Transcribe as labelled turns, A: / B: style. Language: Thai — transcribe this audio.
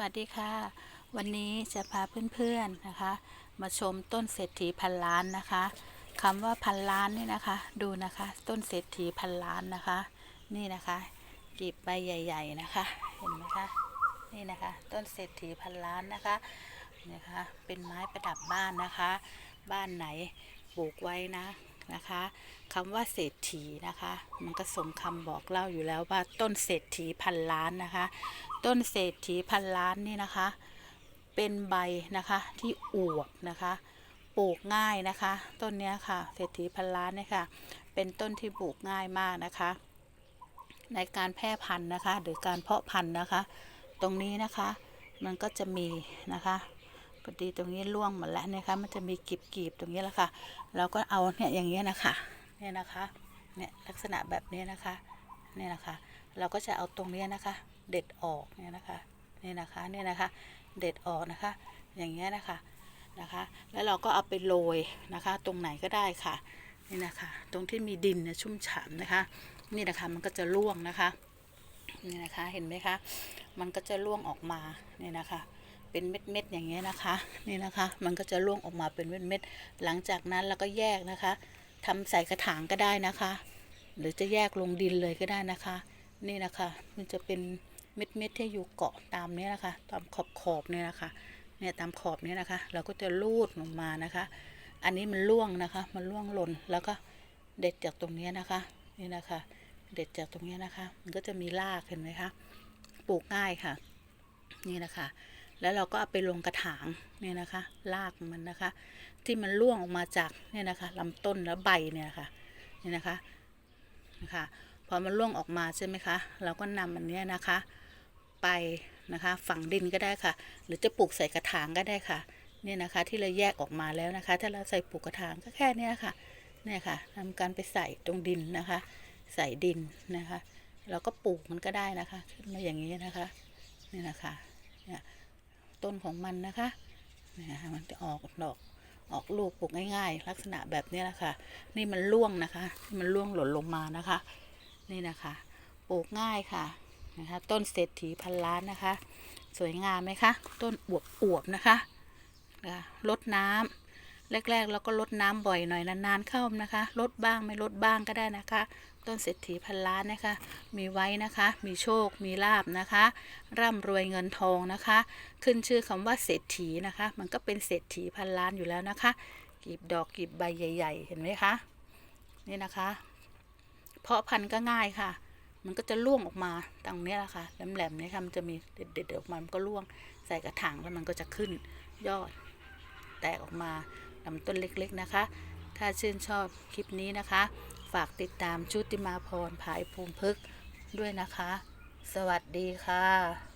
A: วัสดีค่ะ วันนี้จะพาเพื่อนๆนะคะ มาชมต้นเศรษฐีพันล้านนะคะคำว่าพันล้านนี่นะคะ ดูนะคะ ต้นเศรษฐีพันล้านนะคะ นี่นะคะกีบใบใหญ่ ๆนะคะ เห็นไหมคะนี่นะคะ ต้นเศรษฐีพันล้านนะคะนะคะ เป็นไม้ประดับบ้านนะคะ บ้านไหนปลูกไว้นะ นะคะคำว่าเศรษฐีนะคะ มันก็สมคำบอกเล่าอยู่แล้วว่าต้นเศรษฐีพันล้านนะคะ ต้นเศรษฐีพันล้านนี่นะคะ เป็นใบนะคะที่อวบนะคะปลูกง่ายนะคะ ต้นเนี้ยค่ะ เศรษฐีพันล้านเนี่ยค่ะ เป็นต้นที่ปลูกง่ายมากนะคะ ในการแพร่พันธุ์นะคะ หรือการเพาะพันธุ์นะคะ ตรงนี้นะคะ มันก็จะมีนะคะ พอดีตรงนี้ร่วงหมดแล้วนะคะ มันจะมีกีบๆตรงนี้แหละค่ะ เราก็เอาเนี่ยอย่างเงี้ยนะคะ เนี่ยนะคะ เนี่ยลักษณะแบบนี้นะคะ เนี่ยนะคะ เราก็จะเอาตรงนี้นะคะ เด็ดออกเนี่ยนะคะ เนี่ยนะคะเนี่ยนะคะ เด็ดออกนะคะ อย่างเงี้ยนะคะนะคะ แล้วเราก็เอาไปโรยนะคะ ตรงไหนก็ได้ค่ะ นี่นะคะ ตรงที่มีดินเนี่ยชุ่มฉ่ำนะคะ นี่นะคะมันก็จะร่วงนะคะ นี่นะคะ เห็นไหมคะ มันก็จะร่วงออกมา เนี่ยนะคะ เป็นเม็ดๆอย่างเงี้ยนะคะนี่นะคะ มันก็จะร่วงออกมาเป็นเม็ดๆหลังจากนั้นเราก็แยกนะคะทำใส่กระถางก็ได้นะคะ หรือจะแยกลงดินเลยก็ได้นะคะ นี่นะคะ มันจะเป็นเม็ดเม็ดๆที่อยู่เกาะตามเนี้ยนะคะ ตามขอบขอบๆเนี่ยนะคะเนี่ยตามขอบเนี้ยนะคะ เราก็จะลูดลงมานะคะ อันนี้มันร่วงนะคะ มันร่วงหล่นแล้วก็เด็ดจากตรงเนี้ยนะคะ นี่นะคะ เด็ดจากตรงเนี้ยนะคะ มันก็จะมีรากเห็นไหมคะ ปลูกง่ายค่ะ นี่นะคะ แล้วเราก็เอาไปลงกระถางเนี่ยนะคะรากมันนะคะ ที่มันร่วงออกมาจากเนี่ยนะคะลำต้นแล้วใบเนี่ยค่ะเนี่ยนะคะนะคะพอมันร่วงออกมาใช่ไหมคะเราก็นำอันเนี้ยนะคะ ไปนะคะฝังดินก็ได้ค่ะ หรือจะปลูกใส่กระถางก็ได้ค่ะเนี่ยนะคะที่เราแยกออกมาแล้วนะคะ ถ้าเราใส่ปลูกกระถางก็แค่เนี้ยค่ะเนี่ยค่ะทำการไปใส่ตรงดินนะคะ ใส่ดินนะคะเราก็ปลูกมันก็ได้นะคะ ขึ้นมาอย่างนี้นะคะนี่นะคะเนี่ย ต้นของมันนะคะนะคะมันจะออกดอกออกลูกปลูกง่าย ๆ ลักษณะแบบนี้แหละค่ะ นี่มันร่วงนะคะที่มันร่วงหล่นลงมานะคะ นี่นะคะปลูกง่ายค่ะนะคะต้นเศรษฐีพันล้านนะคะ สวยงามไหมคะ ต้นอวบอวบๆนะคะนะคะลดน้ำ แรก ๆ เราก็ลดน้ำบ่อยหน่อยนานๆเข้านะคะ ลดบ้างไม่ลดบ้างก็ได้นะคะ ต้นเศรษฐีพันล้านนะคะ มีไว้นะคะ มีโชค มีลาบนะคะ ร่ำรวยเงินทองนะคะ ขึ้นชื่อคำว่าเศรษฐีนะคะ มันก็เป็นเศรษฐีพันล้านอยู่แล้วนะคะกีบดอกกีบใบใหญ่ ๆ เห็นไหมคะนี่นะคะ เพาะพันธุ์ก็ง่ายค่ะ มันก็จะร่วงออกมาตรงนี้แหละค่ะแหลมๆนี่ค่ะมันจะมีเด็ดๆออกมามันก็ร่วงใส่กระถางแล้วมันก็จะขึ้นยอดแตกออกมา ลำต้นเล็กๆนะคะ ถ้าชื่นชอบคลิปนี้นะคะ ฝากติดตามชุติมาพรภายภูมิพึกษ์ด้วยนะคะ สวัสดีค่ะ